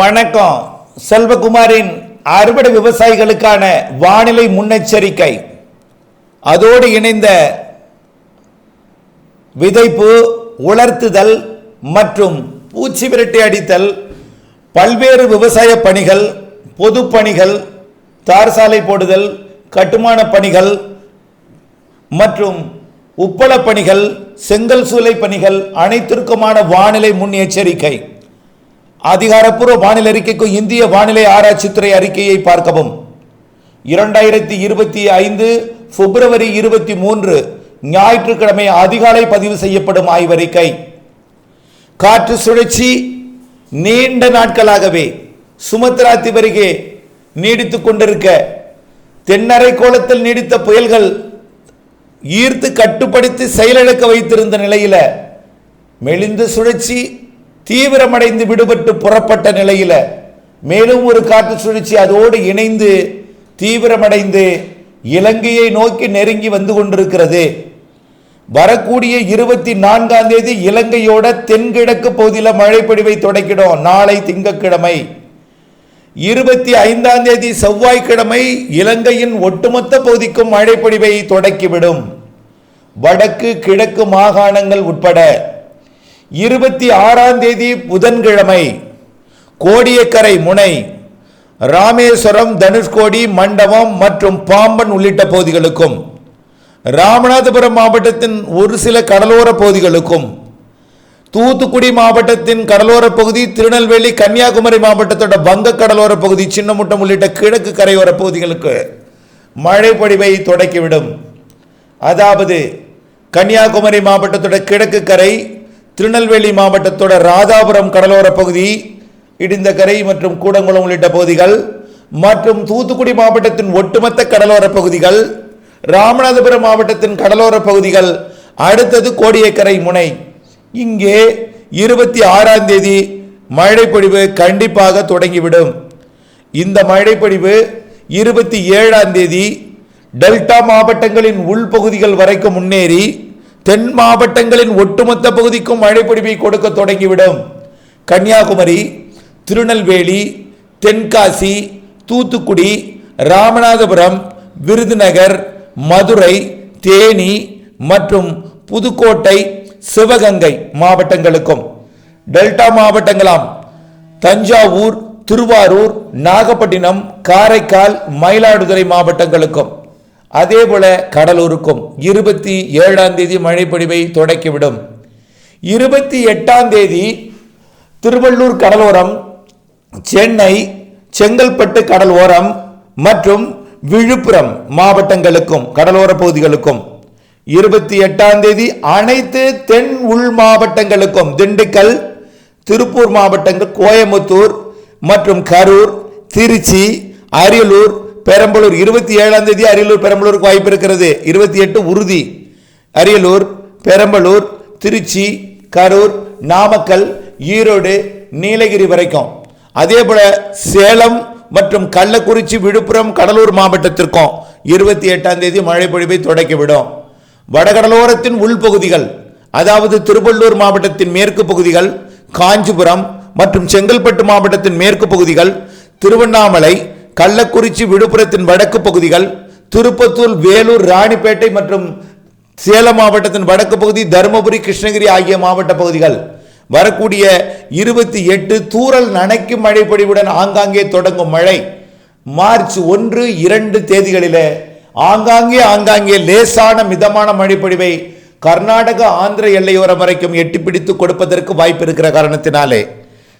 வணக்கம். செல்வகுமாரின் அறுவடை விவசாயிகளுக்கான வானிலை முன்னெச்சரிக்கை. அதோடு இணைந்த விதைப்பு உலர்த்துதல் மற்றும் பூச்சி விரட்டி அடித்தல் பல்வேறு விவசாய பணிகள் பொது பணிகள் தார் சாலை போடுதல் கட்டுமான பணிகள் மற்றும் உப்பள பணிகள் செங்கல் சூளை பணிகள் அனைத்திற்குமான வானிலை முன் எச்சரிக்கை அதிகாரப்பூர்வ வானிலை அறிக்கைக்கும் இந்திய வானிலை ஆராய்ச்சித்துறை அறிக்கையை பார்க்கவும். இரண்டாயிரத்தி இருபத்தி ஐந்து பிப்ரவரி இருபத்தி மூன்று ஞாயிற்றுக்கிழமை அதிகாலை பதிவு செய்யப்படும் ஆய்வறிக்கை காற்று சுழற்சி நீண்ட நாட்களாகவே சுமத்ரா திபருகே நீடித்து கொண்டிருக்க தென்னரை கோலத்தில் நீடித்த புயல்கள் ஈர்த்து கட்டுப்படுத்தி செயலிழக்க வைத்திருந்த நிலையில் மெலிந்த சுழற்சி தீவிரமடைந்து விடுபட்டு புறப்பட்ட நிலையில் மேலும் ஒரு காற்று சுழற்சி அதோடு இணைந்து தீவிரமடைந்து இலங்கையை நோக்கி நெருங்கி வந்து கொண்டிருக்கிறது. வரக்கூடிய இருபத்தி நான்காம் தேதி இலங்கையோட தென்கிழக்கு பகுதியில் மழை பொழிவை தொடக்கிடும். நாளை திங்கட்கிழமை. இருபத்தி ஐந்தாம் தேதி செவ்வாய்க்கிழமை இலங்கையின் ஒட்டுமொத்த பகுதிக்கும் மழை பொழிவை தொடக்கிவிடும். வடக்கு கிழக்கு மாகாணங்கள் உட்பட இருபத்தி ஆறாம் தேதி புதன்கிழமை கோடியக்கரை முனை ராமேஸ்வரம் தனுஷ்கோடி மண்டபம் மற்றும் பாம்பன் உள்ளிட்ட பகுதிகளுக்கும் ராமநாதபுரம் மாவட்டத்தின் ஒரு சில கடலோர பகுதிகளுக்கும் தூத்துக்குடி மாவட்டத்தின் கடலோர பகுதி திருநெல்வேலி கன்னியாகுமரி மாவட்டத்தோட வங்க கடலோர பகுதி சின்னமுட்டம் உள்ளிட்ட கிழக்கு கரையோர பகுதிகளுக்கு மழை பொழிவை தொடக்கிவிடும். அதாவது கன்னியாகுமரி மாவட்டத்தோட கிழக்கு கரை திருநெல்வேலி மாவட்டத்தோட ராதாபுரம் கடலோர பகுதி இடிந்தகரை மற்றும் கூடங்குளம் உள்ளிட்ட பகுதிகள் மற்றும் தூத்துக்குடி மாவட்டத்தின் ஒட்டுமொத்த கடலோர பகுதிகள் ராமநாதபுரம் மாவட்டத்தின் கடலோர பகுதிகள் அடுத்தது கோடியக்கரை முனை. இங்கே இருபத்தி ஆறாம் தேதி மழைப்பொழிவு கண்டிப்பாக தொடங்கிவிடும். இந்த மழைப்பொழிவு இருபத்தி ஏழாம் தேதி டெல்டா மாவட்டங்களின் உள்பகுதிகள் வரைக்கும் முன்னேறி தென் மாவட்டங்களின் ஒட்டுமொத்த பகுதிக்கும் மழைப்பொழிவை கொடுக்க தொடங்கிவிடும். கன்னியாகுமரி திருநெல்வேலி தென்காசி தூத்துக்குடி ராமநாதபுரம் விருதுநகர் மதுரை தேனி மற்றும் புதுக்கோட்டை சிவகங்கை மாவட்டங்களுக்கும். டெல்டா மாவட்டங்களாம் தஞ்சாவூர் திருவாரூர் நாகப்பட்டினம் காரைக்கால் மயிலாடுதுறை மாவட்டங்களுக்கும். அதே போல கடலூருக்கும் இருபத்தி ஏழாம் தேதி மழைப்பொழிவை தொடக்கிவிடும். இருபத்தி எட்டாம் தேதி திருவள்ளூர் கடலோரம் சென்னை செங்கல்பட்டு கடல் ஓரம் மற்றும் விழுப்புரம் மாவட்டங்களுக்கும் கடலோர பகுதிகளுக்கும். இருபத்தி எட்டாம் தேதி அனைத்து தென் உள் மாவட்டங்களுக்கும் திண்டுக்கல் திருப்பூர் மாவட்டங்கள் கோயம்புத்தூர் மற்றும் கரூர் திருச்சி அரியலூர் பெரம்பலூர் இருபத்தி ஏழாம் தேதி அரியலூர் பெரம்பலூருக்கு வாய்ப்பு இருக்கிறது. இருபத்தி எட்டு உறுதி. அரியலூர் பெரம்பலூர் திருச்சி கரூர் நாமக்கல் ஈரோடு நீலகிரி வரைக்கும். அதே போல சேலம் மற்றும் கள்ளக்குறிச்சி விழுப்புரம் கடலூர் மாவட்டத்திற்கும் இருபத்தி எட்டாம் தேதி மழை பொழிவை தொடக்கிவிடும். வடகடலோரத்தின் உள்பகுதிகள் அதாவது திருவள்ளூர் மாவட்டத்தின் மேற்கு பகுதிகள் காஞ்சிபுரம் மற்றும் செங்கல்பட்டு மாவட்டத்தின் மேற்கு பகுதிகள் திருவண்ணாமலை கள்ளக்குறிச்சி விழுப்புரத்தின் வடக்கு பகுதிகள் திருப்பத்தூர் வேலூர் ராணிப்பேட்டை மற்றும் சேலம் மாவட்டத்தின் வடக்கு பகுதி தருமபுரி கிருஷ்ணகிரி ஆகிய மாவட்ட பகுதிகள். வரக்கூடிய இருபத்தி எட்டு தூரல் நனைக்கும் மழை பொழிவுடன் ஆங்காங்கே தொடங்கும் மழை. மார்ச் ஒன்று இரண்டு தேதிகளிலே ஆங்காங்கே ஆங்காங்கே லேசான மிதமான மழைப்பொழிவை கர்நாடக ஆந்திர எல்லையோரம் வரைக்கும் எட்டி பிடித்து கொடுப்பதற்கு வாய்ப்பு இருக்கிற காரணத்தினாலே.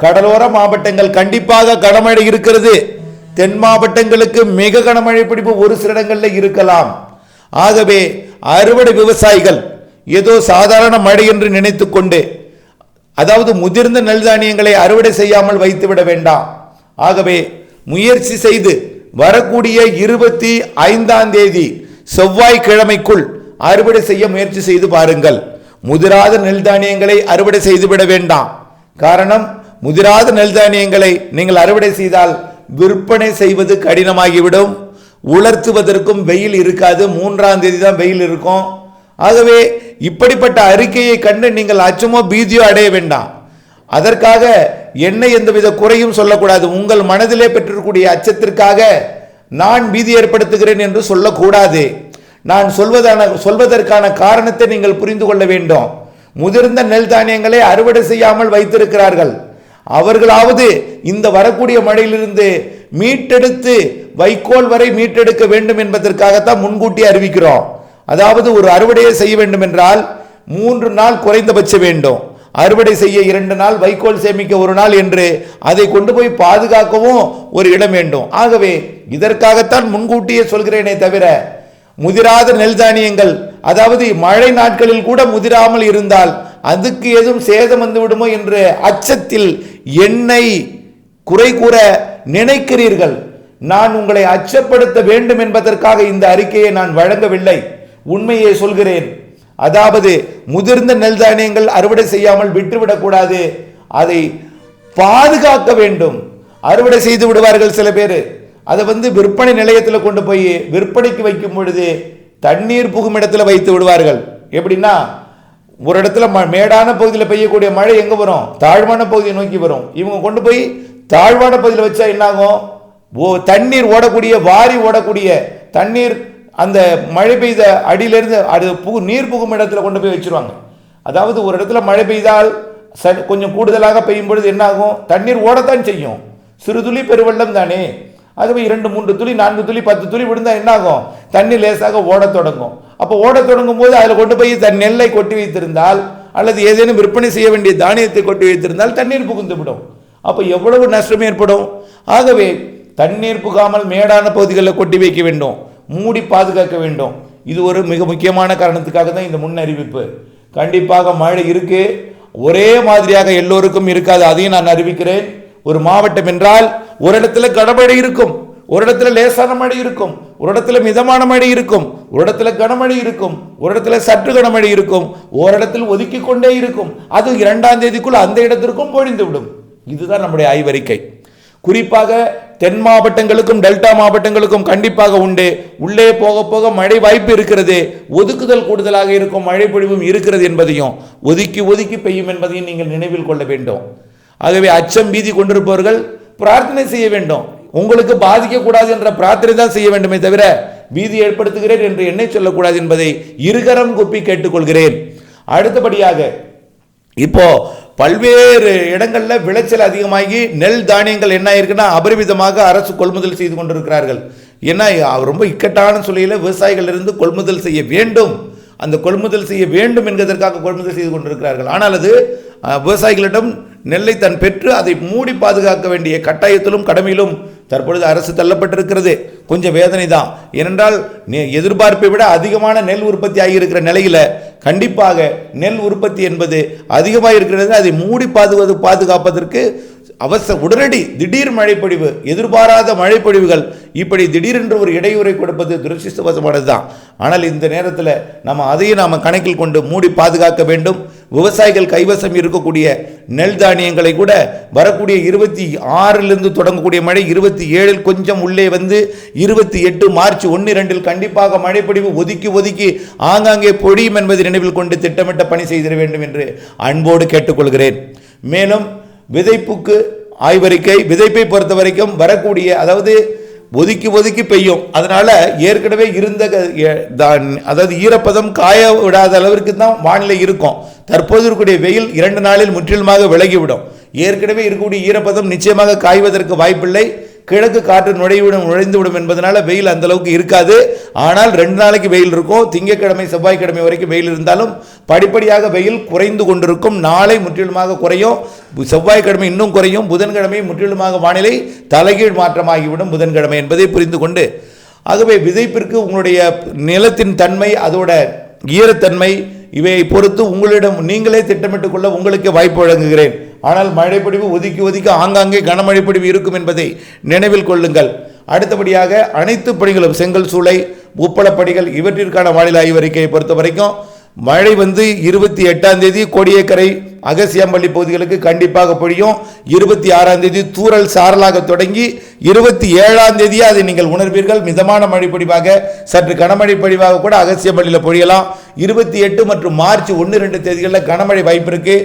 கடலோர மாவட்டங்கள் கண்டிப்பாக கனமழை இருக்கிறது. தென் மாவட்டங்களுக்கு மிக கனமழை பிடிப்பு ஒரு சில இடங்களில் இருக்கலாம். ஆகவே அறுவடை விவசாயிகள் ஏதோ சாதாரண மழை என்று நினைத்துக்கொண்டு அதாவது முதிர்ந்த நெல் தானியங்களை அறுவடை செய்யாமல் வைத்துவிட வேண்டாம். ஆகவே முயற்சி செய்து வரக்கூடிய இருபத்தி ஐந்தாம் தேதி செவ்வாய்க்கிழமைக்குள் அறுவடை செய்ய முயற்சி செய்து பாருங்கள். முதிராத நெல் தானியங்களை அறுவடை செய்துவிட வேண்டாம். காரணம் முதிராத நெல் தானியங்களை நீங்கள் அறுவடை செய்தால் விற்பனை செய்வது கடினமாகிவிடும். உலர்த்துவதற்கும் வெயில் இருக்காது. மூன்றாம் தேதி தான் வெயில் இருக்கும். ஆகவே இப்படிப்பட்ட அறிக்கையை கண்டு நீங்கள் அச்சமோ பீதியோ அடைய வேண்டாம். அதற்காக என்ன எந்தவித குறையும் சொல்லக்கூடாது. உங்கள் மனதிலே பெற்றிருக்கக்கூடிய அச்சத்திற்காக நான் பீதி ஏற்படுத்துகிறேன் என்று சொல்லக்கூடாது. நான் சொல்வதான சொல்வதற்கான காரணத்தை நீங்கள் புரிந்து கொள்ள வேண்டும். முதிர்ந்த நெல் தானியங்களை அறுவடை செய்யாமல் வைத்திருக்கிறார்கள். அவர்களாவது இந்த வரக்கூடிய மழையிலிருந்து மீட்டெடுத்து வைக்கோல் வரை மீட்டெடுக்க வேண்டும் என்பதற்காகத்தான் முன்கூட்டி அறிவிக்கிறோம். அதாவது ஒரு அறுவடையை செய்ய வேண்டும் என்றால் மூன்று நாள் குறைந்தபட்ச வேண்டும். அறுவடை செய்ய இரண்டு நாள் வைக்கோல் சேமிக்க ஒரு நாள் என்று அதை கொண்டு போய் பாதுகாக்கவும் ஒரு இடம் வேண்டும். ஆகவே இதற்காகத்தான் முன்கூட்டியே சொல்கிறேனே தவிர முதிராத நெல் தானியங்கள் அதாவது மழை நாட்களில் கூட முதிராமல் இருந்தால் அதுக்கு எதுவும் சேதம் வந்து விடுமோ என்ற அச்சத்தில் என்னை குறை கூற நினைக்கிறீர்கள். நான் உங்களை அச்சப்படுத்த வேண்டும் என்பதற்காக இந்த அறிக்கையை நான் வழங்கவில்லை. உண்மையை சொல்கிறேன். அதாவது முதிர்ந்த நெல் தானியங்கள் அறுவடை செய்யாமல் விட்டுவிடக்கூடாது. அதை பாதுகாக்க வேண்டும். அறுவடை செய்து விடுவார்கள் சில பேர். அதை வந்து விற்பனை நிலையத்தில் கொண்டு போய் விற்பனைக்கு வைக்கும் பொழுது தண்ணீர் புகும் இடத்துல வைத்து விடுவார்கள். எப்படின்னா ஒரு இடத்துல ம- மேடான பகுதியில் பெய்யக்கூடிய மழை எங்கே வரும்? தாழ்வான பகுதியை நோக்கி வரும். இவங்க கொண்டு போய் தாழ்வான பகுதியில் வச்சா என்னாகும்? ஓ தண்ணீர் ஓடக்கூடிய வாரி ஓடக்கூடிய தண்ணீர் அந்த மழை பெய்த அடியிலிருந்து அது புகு நீர் புகும் இடத்துல கொண்டு போய் வச்சுருவாங்க. அதாவது ஒரு இடத்துல மழை பெய்தால் ச- கொஞ்சம் கூடுதலாக பெய்யும் பொழுது என்னாகும்? தண்ணீர் ஓடத்தான் செய்யும். சிறுதுளி பெருவெள்ளம் தானே? அதுவே இரண்டு மூன்று துளி நான்கு துளி பத்து துளி விழுந்தால் என்னாகும்? தண்ணி லேசாக ஓடத் தொடங்கும். அப்போ ஓடத் தொடங்கும் போது அதில் கொண்டு போய் தன் நெல்லை கொட்டி வைத்திருந்தால் அல்லது ஏதேனும் விற்பனை செய்ய வேண்டிய தானியத்தை கொட்டி வைத்திருந்தால் தண்ணீர் புகுந்து விடும். அப்போ எவ்வளவு நஷ்டம் ஏற்படும்? ஆகவே தண்ணீர் புகாமல் மேடான பகுதிகளில் கொட்டி வைக்க வேண்டும். மூடி பாதுகாக்க வேண்டும். இது ஒரு மிக முக்கியமான காரணத்துக்காக தான் இந்த முன் அறிவிப்பு கண்டிப்பாக மழை இருக்கு. ஒரே மாதிரியாக எல்லோருக்கும் இருக்காது. அதையும் நான் அறிவிக்கிறேன். ஒரு மாவட்டம் என்றால் ஒரு இடத்துல கனமழை இருக்கும். ஒரு இடத்துல லேசான மழை இருக்கும். ஒரு இடத்துல மிதமான மழை இருக்கும். ஒரு இடத்துல கனமழை இருக்கும். ஒரு இடத்துல சற்று கனமழை இருக்கும். ஓரிடத்தில் ஒதுக்கி கொண்டே இருக்கும். அது இரண்டாம் தேதிக்குள் அந்த இடத்திற்கும் பொழிந்து விடும் இதுதான் நம்முடைய ஆய்வறிக்கை. குறிப்பாக தென் மாவட்டங்களுக்கும் டெல்டா மாவட்டங்களுக்கும் கண்டிப்பாக உண்டு. உள்ளே போக போக மழை வாய்ப்பு இருக்கிறது. ஒதுக்குதல் கூடுதலாக இருக்கும். மழை பொழிவும் இருக்கிறது என்பதையும் ஒதுக்கி ஒதுக்கி பெய்யும் என்பதையும் நீங்கள் நினைவில் கொள்ள வேண்டும். ஆகவே அச்சம் பீதி கொண்டிருப்பவர்கள் பிரார்த்தனை செய்ய வேண்டும். உங்களுக்கு பாதிக்கக்கூடாது என்ற பிரார்த்தனை தான் செய்ய வேண்டுமே தவிர பீதி ஏற்படுத்துகிறேன் என்று என்னை சொல்லக்கூடாது என்பதை இருகரம் குப்பி கேட்டுக்கொள்கிறேன். அடுத்தபடியாக இப்போ பல்வேறு இடங்களில் விளைச்சல் அதிகமாகி நெல் தானியங்கள் என்ன இருக்குன்னா அபரிமிதமாக அரசு கொள்முதல் செய்து கொண்டிருக்கிறார்கள். ஏன்னா ரொம்ப இக்கட்டான சூழலில் விவசாயிகள் இருந்து கொள்முதல் செய்ய வேண்டும். அந்த கொள்முதல் செய்ய வேண்டும் என்பதற்காக கொள்முதல் செய்து கொண்டிருக்கிறார்கள். ஆனால் அது விவசாயிகளிடம் நெல்லை தன் பெற்று அதை மூடி பாதுகாக்க வேண்டிய கட்டாயத்திலும் கடமையிலும் தற்பொழுது அரசு தள்ளப்பட்டிருக்கிறது. கொஞ்சம் வேதனை தான் ஏனென்றால் நெ- எதிர்பார்ப்பை விட அதிகமான நெல் உற்பத்தி ஆகியிருக்கிற நிலையில் கண்டிப்பாக நெல் உற்பத்தி என்பது அதிகமாக இருக்கிறது அதை மூடி பாதுகாது பாதுகாப்பதற்கு அவசர உடனடி திடீர் மழைப்பொழிவு எதிர்பாராத மழைப்பொழிவுகள் இப்படி திடீரென்று ஒரு இடையூறை கொடுப்பது துரதிருஷ்டவசமானது தான் ஆனால் இந்த நேரத்தில் நம்ம அதையும் நாம் கணக்கில் கொண்டு மூடி பாதுகாக்க வேண்டும். விவசாயிகள் கைவசம் இருக்கக்கூடிய நெல் தானியங்களை கூட வரக்கூடிய இருபத்தி ஆறிலிருந்து தொடங்கக்கூடிய மழை இருபத்தி ஏழில் கொஞ்சம் உள்ளே வந்து இருபத்தி எட்டு மார்ச் ஒன்று ரெண்டில் கண்டிப்பாக மழைப்பொழிவு ஒதுக்கி ஒதுக்கி ஆங்காங்கே பொழியும் என்பதை நினைவில் கொண்டு திட்டமிட்ட பணி செய்திட வேண்டும் என்று அன்போடு கேட்டுக்கொள்கிறேன். மேலும் விதைப்புக்கு ஆய்வறிக்கை விதைப்பை பொறுத்த வரைக்கும் வரக்கூடிய அதாவது ஒதுக்கி ஒதுக்கி பெய்யும். அதனால ஏற்கனவே இருந்த க- அதாவது ஈரப்பதம் காய விடாத அளவிற்கு தான் வானிலை இருக்கும். தற்போது இருக்கக்கூடிய வெயில் இரண்டு நாளில் முற்றிலுமாக விலகிவிடும். ஏற்கனவே இருக்கக்கூடிய ஈரப்பதம் நிச்சயமாக காய்வதற்கு வாய்ப்பில்லை. கிழக்கு காற்று நுழைவிடும் நுழைந்து விடும் என்பதனால வெயில் அந்த அளவுக்கு இருக்காது. ஆனால் ரெண்டு நாளைக்கு வெயில் இருக்கும். திங்கக்கிழமை செவ்வாய்க்கிழமை வரைக்கும் வெயில் இருந்தாலும் படிப்படியாக வெயில் குறைந்து கொண்டிருக்கும். நாளை முற்றிலுமாக குறையும். செவ்வாய்க்கிழமை இன்னும் குறையும். புதன்கிழமை முற்றிலுமாக வானிலை தலைகீழ் மாற்றமாகிவிடும் புதன்கிழமை என்பதை புரிந்து கொண்டு. ஆகவே விதைப்பிற்கு உங்களுடைய நிலத்தின் தன்மை அதோட ஈரத்தன்மை இவையை பொறுத்து உங்களிடம் நீங்களே திட்டமிட்டுக் கொள்ள உங்களுக்கு வாய்ப்பு வழங்குகிறேன். ஆனால் மழைப்பொழிவு ஒதுக்கி ஒதுக்கி ஆங்காங்கே கனமழைப்பொழிவு இருக்கும் என்பதை நினைவில் கொள்ளுங்கள். அடுத்தபடியாக அனைத்து பணிகளும் செங்கல் சூளை உப்பளப்பணிகள் இவற்றிற்கான வானிலை ஆய்வறிக்கையை பொறுத்த வரைக்கும் மழை வந்து இருபத்தி எட்டாம் தேதி கொடியக்கரை அகசியம்பள்ளி பகுதிகளுக்கு கண்டிப்பாக பொழியும். இருபத்தி ஆறாம் தேதி தூரல் சாரலாக தொடங்கி இருபத்தி ஏழாம் தேதியே அதை நீங்கள் உணர்வீர்கள். மிதமான மழை பொழிவாக சற்று கனமழை பொழிவாக கூட அகசியம்பள்ளியில் பொழியலாம். இருபத்தி எட்டு மற்றும் மார்ச் ஒன்று ரெண்டு தேதிகளில் கனமழை வாய்ப்பு இருக்குது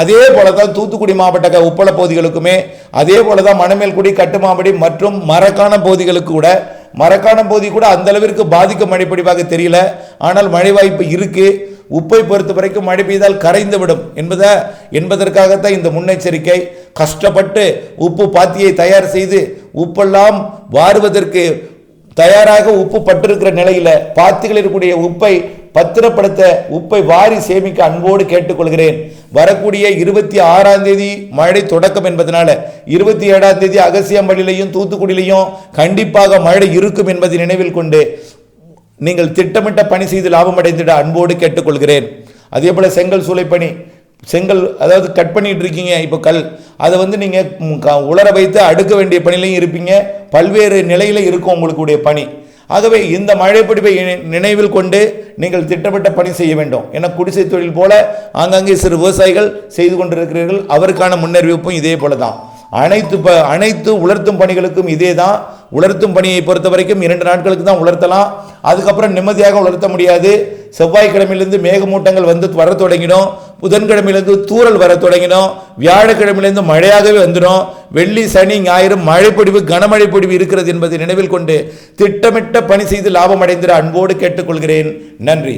அதே போல தான் தூத்துக்குடி மாவட்ட உப்பள பகுதிகளுக்குமே அதே போல தான் மணமேல்குடி கட்டுமாவடி மற்றும் மரக்காண பகுதிகளுக்கு கூட மரக்காண பகுதி கூட அந்த அளவிற்கு பாதிக்கும் மழைப்படிவாக தெரியல. ஆனால் மழை வாய்ப்பு இருக்கு. உப்பை பொறுத்த வரைக்கும் மழை பெய்தால் கரைந்து விடும் என்பதை என்பதற்காகத்தான் இந்த முன்னெச்சரிக்கை. கஷ்டப்பட்டு உப்பு பாத்தியை தயார் செய்து உப்பெல்லாம் வாருவதற்கு தயாராக உப்பு பட்டிருக்கிற நிலையில் பாத்திகள் இருக்கக்கூடிய உப்பை பத்திரப்படுத்த உப்பை வாரி சேமிக்க அன்போடு கேட்டுக்கொள்கிறேன். வரக்கூடிய இருபத்தி ஆறாம் தேதி மழை தொடக்கம் என்பதனால இருபத்தி ஏழாம் தேதி அகசியம்பள்ளியிலையும் தூத்துக்குடியிலையும் கண்டிப்பாக மழை இருக்கும் என்பதை நினைவில் கொண்டு நீங்கள் திட்டமிட்ட பணி செய்து லாபம் அடைந்திட அன்போடு கேட்டுக்கொள்கிறேன். அதே போல செங்கல் சூளை பணி செங்கல் அதாவது கட் பண்ணிட்டு இருக்கீங்க இப்போ கல் அதை வந்து நீங்கள் உலர வைத்து அடுக்க வேண்டிய பணிலையும் இருப்பீங்க. பல்வேறு நிலையில இருக்கும் உங்களுக்குடைய பணி. ஆகவே இந்த மழைப்பிடிப்பை நினைவில் கொண்டு நீங்கள் திட்டமிட்ட பணி செய்ய வேண்டும். ஏன்னா குடிசை தொழில் போல ஆங்காங்கே சிறு விவசாயிகள் செய்து கொண்டிருக்கிறீர்கள். அவருக்கான முன்னறிவிப்பும் இதே போல தான் அனைத்து ப அனைத்து உலர்த்தும் பணிகளுக்கும் இதே தான். உலர்த்தும் பணியை பொறுத்த வரைக்கும் இரண்டு நாட்களுக்கு தான் உலர்த்தலாம். அதுக்கப்புறம் நிம்மதியாக உலர்த்த முடியாது. செவ்வாய்க்கிழமையிலிருந்து மேகமூட்டங்கள் வந்து வர தொடங்கிடும். புதன்கிழமையிலேருந்து தூறல் வர தொடங்கினோம். வியாழக்கிழமையிலேருந்து மழையாகவே வந்துடும். வெள்ளி சனி ஞாயிறு மழைப்பொடிவு கனமழை பொடிவு இருக்கிறது என்பதை நினைவில் கொண்டு திட்டமிட்ட பணி செய்து லாபம் அடைந்திட அன்போடு கேட்டுக்கொள்கிறேன். நன்றி.